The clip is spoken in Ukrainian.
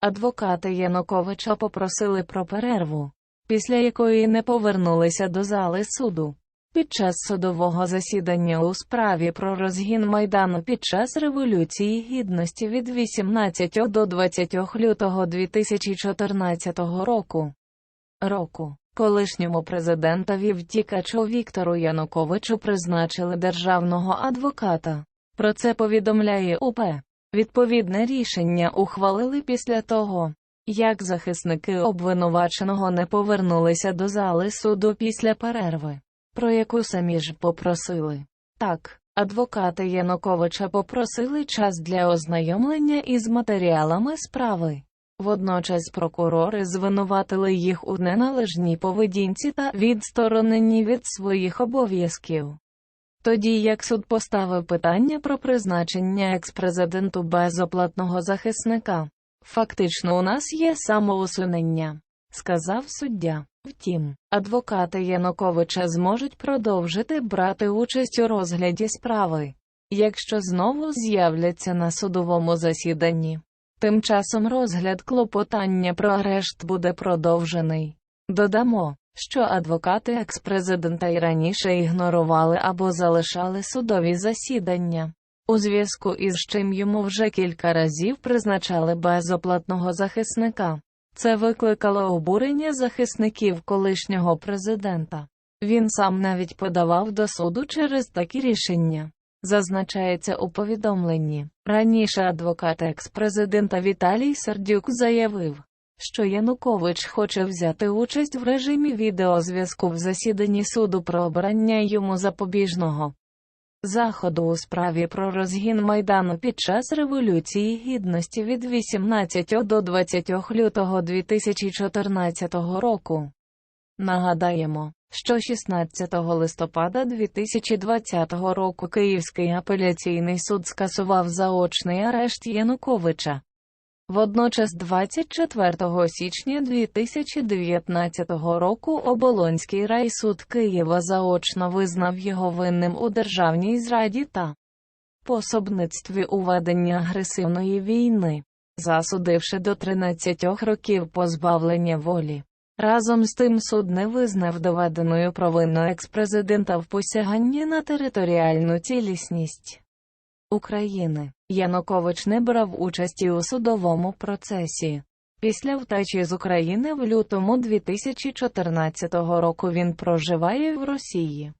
Адвокати Януковича попросили про перерву, після якої не повернулися до зали суду. Під час судового засідання у справі про розгін Майдану під час Революції Гідності від 18 до 20 лютого 2014 року. Року. Колишньому президентові втікачу Віктору Януковичу призначили державного адвоката. Про це повідомляє УП. Відповідне рішення ухвалили після того, як захисники обвинуваченого не повернулися до зали суду після перерви, про яку самі ж попросили. Так, адвокати Януковича попросили час для ознайомлення із матеріалами справи. Водночас прокурори звинуватили їх у неналежній поведінці та відстороненні від своїх обов'язків. Тоді як суд поставив питання про призначення експрезиденту безоплатного захисника. Фактично у нас є самоусунення, сказав суддя. Втім, адвокати Януковича зможуть продовжити брати участь у розгляді справи, якщо знову з'являться на судовому засіданні. Тим часом розгляд клопотання про арешт буде продовжений. Додамо, що адвокати екс-президента й раніше ігнорували або залишали судові засідання, у зв'язку із чим йому вже кілька разів призначали безоплатного захисника. Це викликало обурення захисників колишнього президента. Він сам навіть подавав до суду через такі рішення. Зазначається у повідомленні. Раніше адвокат екс-президента Віталій Сердюк заявив, що Янукович хоче взяти участь в режимі відеозв'язку в засіданні суду про обрання йому запобіжного заходу у справі про розгін Майдану під час Революції Гідності від 18 до 20 лютого 2014 року. Нагадаємо, що 16 листопада 2020 року Київський апеляційний суд скасував заочний арешт Януковича. Водночас 24 січня 2019 року Оболонський райсуд Києва заочно визнав його винним у державній зраді та пособництві у веденні агресивної війни, засудивши до 13 років позбавлення волі. Разом з тим суд не визнав доведеною провину експрезидента в посяганні на територіальну цілісність України. Янукович не брав участі у судовому процесі. Після втечі з України в лютому 2014 року він проживає в Росії.